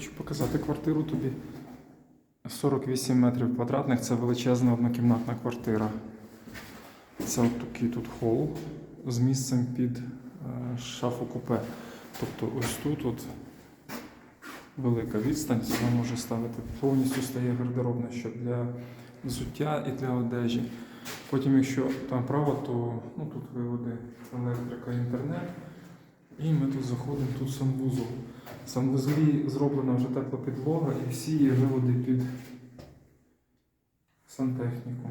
показати квартиру тобі. 48 метрів квадратних це величезна однокімнатна квартира. Це от такий тут хол з місцем під е, шафу купе. Тобто ось тут от велика відстань, сюди може ставити повністю стає гардеробна, що для взуття і для одежі. Потім, якщо там право, то ну, тут виводи електрика, інтернет. І ми тут заходимо, тут санвузол. В санвузлі зроблена вже тепла підлога і всі є виводи під сантехніку,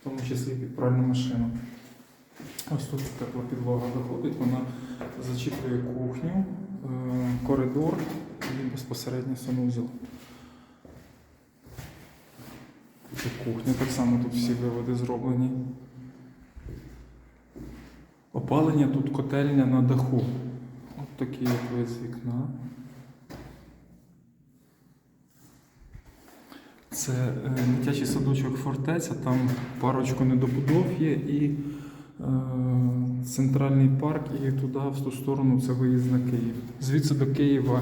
в тому числі під пральну машину. Ось тут тепла підлога доходить, вона зачіплює кухню, е, коридор і безпосередньо санузел. Кухня, так само тут всі виводи зроблені. Опалення тут котельня на даху. От такий вид з вікна. Це е, дитячий садочок фортеця, там парочку недобудов є і е, центральний парк, і туди, в ту сторону, це виїзд на Київ. Звідси до Києва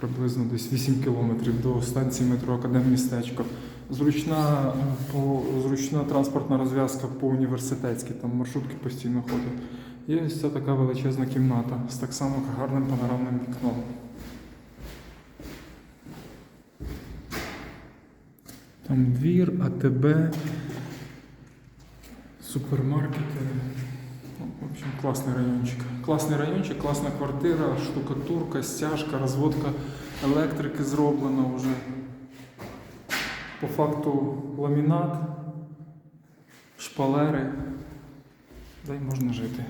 приблизно десь 8 кілометрів до станції метро Академмістечко. Зручна, е, по, зручна транспортна розв'язка по університетській, там маршрутки постійно ходять. І ось ця така величезна кімната з так само гарним панорамним вікном. Там двір, АТБ, супермаркети. В общем, класний райончик. Класний райончик, класна квартира, штукатурка, стяжка, розводка електрики зроблена вже. По факту ламінат, шпалери. Дай можна жити.